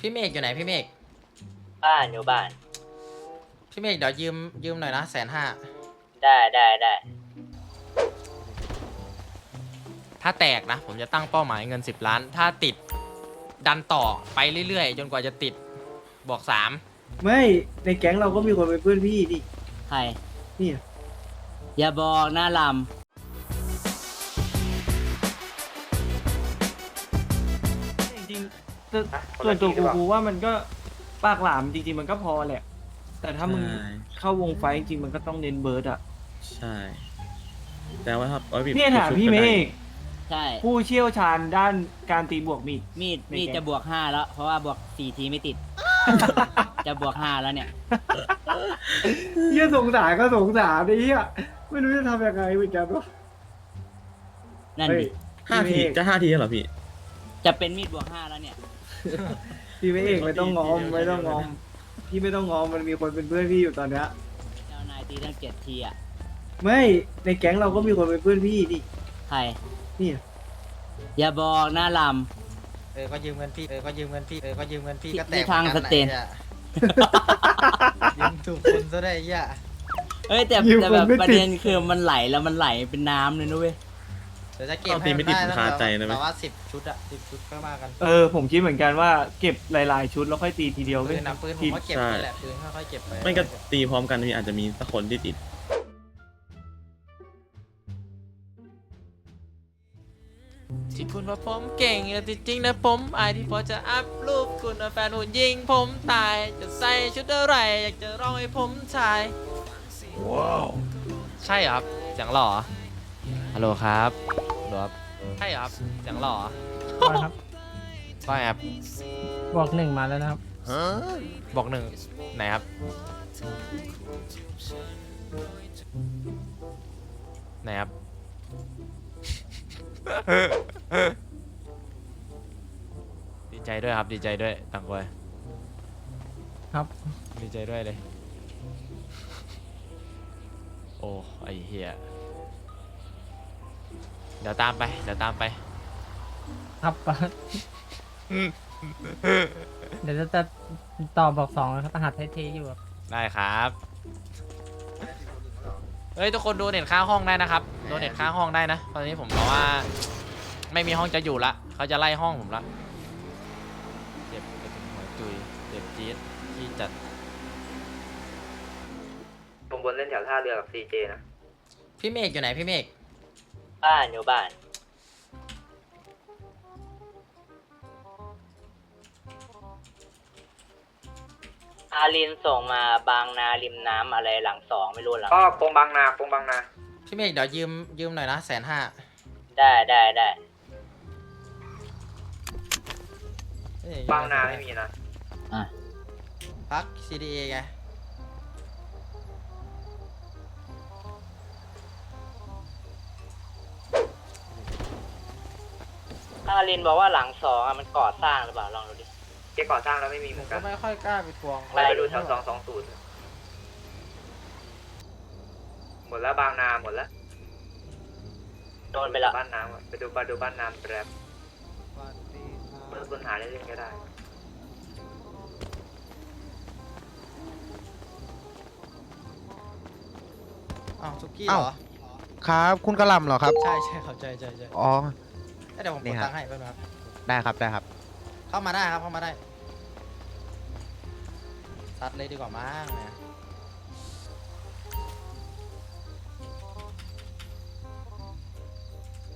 พี่เมฆอยู่ไหนพี่เมฆบ้านอยู่บ้าน พี่เมฆเดี๋ยวยืมยืมหน่อยนะแสนห้าได้ได้ได้ถ้าแตกนะ ผมจะตั้งเป้าหมายเงิน 10 ล้าน ถ้าติดดันต่อไปเรื่อยๆ จนกว่าจะติดบอกสามไม่ในแก๊งเราก็มีคนเป็นเพื่อนพี่ดิใคร นี่อย่าบอกหน้าลจ แต่ส่วนตัวกูกูว่ามันก็ปากหลามจริงๆมันก็พอแหละ แต่ถ้ามึงใช่เข้าวงไฟจริงๆมันก็ต้องเน้นเบิร์ดอะใช่ แต่ว่าถ้าเอาไปเนี่ยถามพี่เมฆำใช่ ผู้เชี่ยวชาญด้านการตีบวกมีด มีดไม่มีดแกะจะบวกห้าแล้ว เพราะว่าบวกสี่ทีไม่ติด จะบวกห้าแล้วเนี่ยเยี่ยสงสารก็สงสารไอ้เหี้ยไม่รู้จะทำยังไงเหมือนกันวะนั่นเฮ้ย ดิห้าพี่ทีเมฆ จะห้าทีแล้วเหรอพี่ จะเป็นมีดบวกห้าแล้วเนี่ย พี่เมฆไม่ต้องงอมไม่ต้องงอมพี่ไม่ต้องงอมมันมีคนเป็นเพื่อนพี่อยู่ตอนเนี้ยเจ้านายตีตั้งเจ็ดทีอะไม่ในแก๊งเราก็มีคนเป็นเพื่อนพี่ดิใครนี่อย่าบอกหน้าลเออ ก็ยืมเงินพี่ เออ ก็ยืมเงินพี่ เออ ก็ยืมเงินพี่ที่ก็แตกที่ทางหมือกัสเตน ไอ้หี้ยยืมถูกคนซะได้ไอ้เหี้ยำเอ้ยแต่ยิวแต่คแบนบไม่ประติดเด็นคือมันไหลแล้วมันไหลเป็นน้ำเลยนะเว้ยเดี๋ยวจะเก็บเอาตีให้ไม่มันติดได้ผมนะคาใจนะเว้ย แต่ว่าสิบชุดอะสิบชุดก็มากันเออผมคิดเหมือนกันว่าเก็บหลาย ๆ ชุดแล้วค่อยตีทีเดียวปืนนะปืนผมก็เก็บใช่ไปแหละปืนค่อยๆเก็บไปไม่ก็ตีพร้อมกันพี่อาจจะมีสักคนที่ติด ที่คุณว่าผมเก่งแต่จริงๆนะผมอายที่พอจะอัพรูปคุณว่าแฟนหุ่นยิงผมตาย จะใส่ชุดอะไร อยากจะร้องให้ผมชาย ว้าว ใช่เหรอครับเสียงหล่อฮัลโหลครับ ช่เหรอครับเสียงหล่อครับก็แอบบอกหนึ่งมาแล้วนะครับ บอกหนึ่งไหนครับ ไหนครับ ดีใจด้วยครับ ดีใจด้วยตังกวยครับ ดีใจด้วยเลย โอ้ ไอเฮีย เดี๋ยวตามไป เดี๋ยวตามไป ครับเดี๋ยวจะจะต่อบอกสองนะครับรหัสไทยเทอยู่ครับได้ครับ เฮ้ยทุกคนดูเน็ตค่าห้องได้นะครับดูเน็ตค่าห้องได้นะ ตอนนี้ผมบอกว่า ไม่มีห้องจะอยู่ละ เขาจะไล่ห้องผมละ เจ็บไปถึงหัวจุยเจ็บจี๊ดที่จัด ผมบนเล่นแถวท่าเรือกับซีเจนะพี่เมฆอยู่ไหนพี่เมฆ บ้านอยู่บ้าน อารินส่งมาบางนาริมน้ำอะไรหลังสองไม่รู้หลัง ก็โปงบางนาโปงบางนา พี่เมฆเดี๋ยวยืมยืมหน่อยนะแสนห้าได้ได้ได้บางนาไม่มีนะอะพัก CDA ไง อารินบอกว่าหลังสองอะมันก่อสร้างหรือเปล่าลองดูดิเจ๊ก่อสร้างแล้วไม่มีเหมือนก็กันไม่ค่อยกล้าไปทวงไปดูแถวสองสองศูนย์หมดแล้วบางนาหมดแล้วโดนไปแล้วบ้านน้ำอะไปดูไปดูบ้านน้ำแป๊บเมื่อคนหาเล่นๆก็ได้ อ้าวซุกี้เหรอ ครับ คุณกระหลำเหรอครับ ใช่ใช่ครับใช่ใช่ใช่อ๋อ เอ้ยเดี๋ยวผมกนี่ดฮะตังค์ให้แป๊บนึงครับ ได้ครับได้ครับ เข้ามาได้ครับเข้ามาได้ซัดเลยดีกว่ามั้งเนี่ย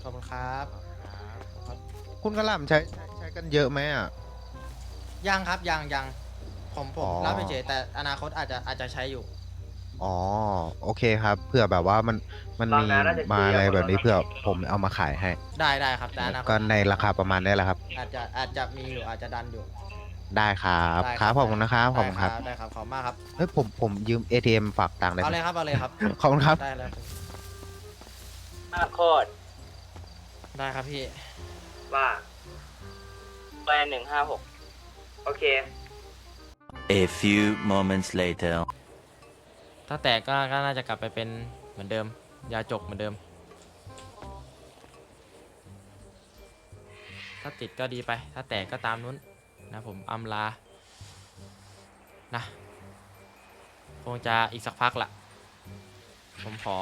ขอบคุณครับคุณกระหลำใช้ใช้ใช้กันเยอะไหมอะ ยังครับยังยังผมผมอ๋อรับไปเฉยแต่อนาคตอาจจะอาจจะใช้อยู่ อ๋อ โอเคครับ เผื่อแบบว่ามันมันมีมาอะไรแบบนี้เผื่อผมเอามาขายให้ ได้ได้ครับแต่อนาคตก็ในราคาประมาณนี้แหละครับ อาจจะอาจจะมีอยู่อาจจะดันอยู่ ได้ครับได้ครับขอบคุณนะครับขอบคุณครับได้ครับขอบคุณมากครับเฮ้ยผมผมยืม ATM ฝากตังค์ได้เอาไหมเลยครับเอาเลยครับขอบคุณครับได้แล้วมาโคตรได้ครับพี่ว่าแปหนึ่งห้าหกโอเค A few moments later. ถ้าแตกก็ก็น่าจะกลับไปเป็นเหมือนเดิม ยาจกเหมือนเดิม ถ้าติดก็ดีไป ถ้าแตกก็ตามนู้นนะผมอำลา นะ คงจะอีกสักพักละผมขอ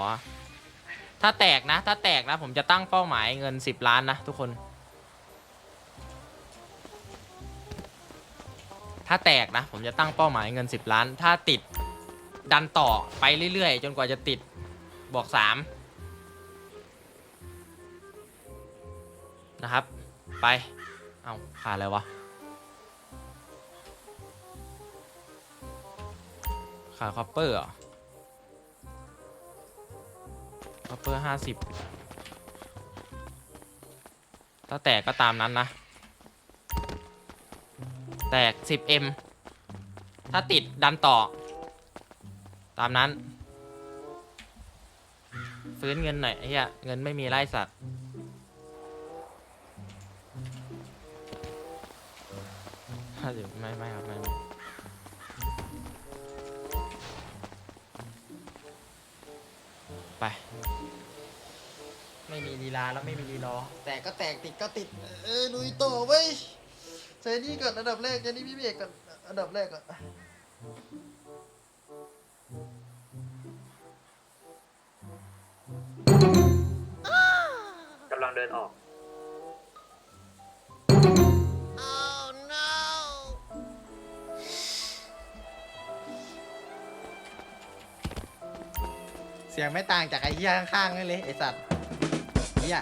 ถ้าแตกนะ ถ้าแตกนะ ผมจะตั้งเป้าหมายเงิน 10 ล้านนะทุกคน ถ้าแตกนะ ผมจะตั้งเป้าหมายเงิน 10 ล้าน ถ้าติด ดันต่อไปเรื่อยๆ จนกว่าจะติดบวก3นะครับ ไป เอาขาดอะไรวะ ขาดคอปเปอร์เหรอคอปเปอร์ห้าสิบถ้าแตกก็ตามนั้นนะ แตก 10M ถ้าติดดันต่อ ตามนั้น ฟื้นเงินหน่อยไอ้เหี้ยเงินไม่มีไล่สัตว์ห้าสิบไม่ไม่ครับไม่ไม่ไป ไม่มีลีลาแล้วไม่มีลีรอแตกก็แตกติดก็ติด เออลุยต่อเว้ยเซนี่ก่อนอันดับแรกเซนี่พี่เบกก่อนอันดับแรกก่อน ดินออกเสียงไม่ต่างจากไอ้เหี้ยข้างๆนั่นเลยไอ้สัตว์เหี้ย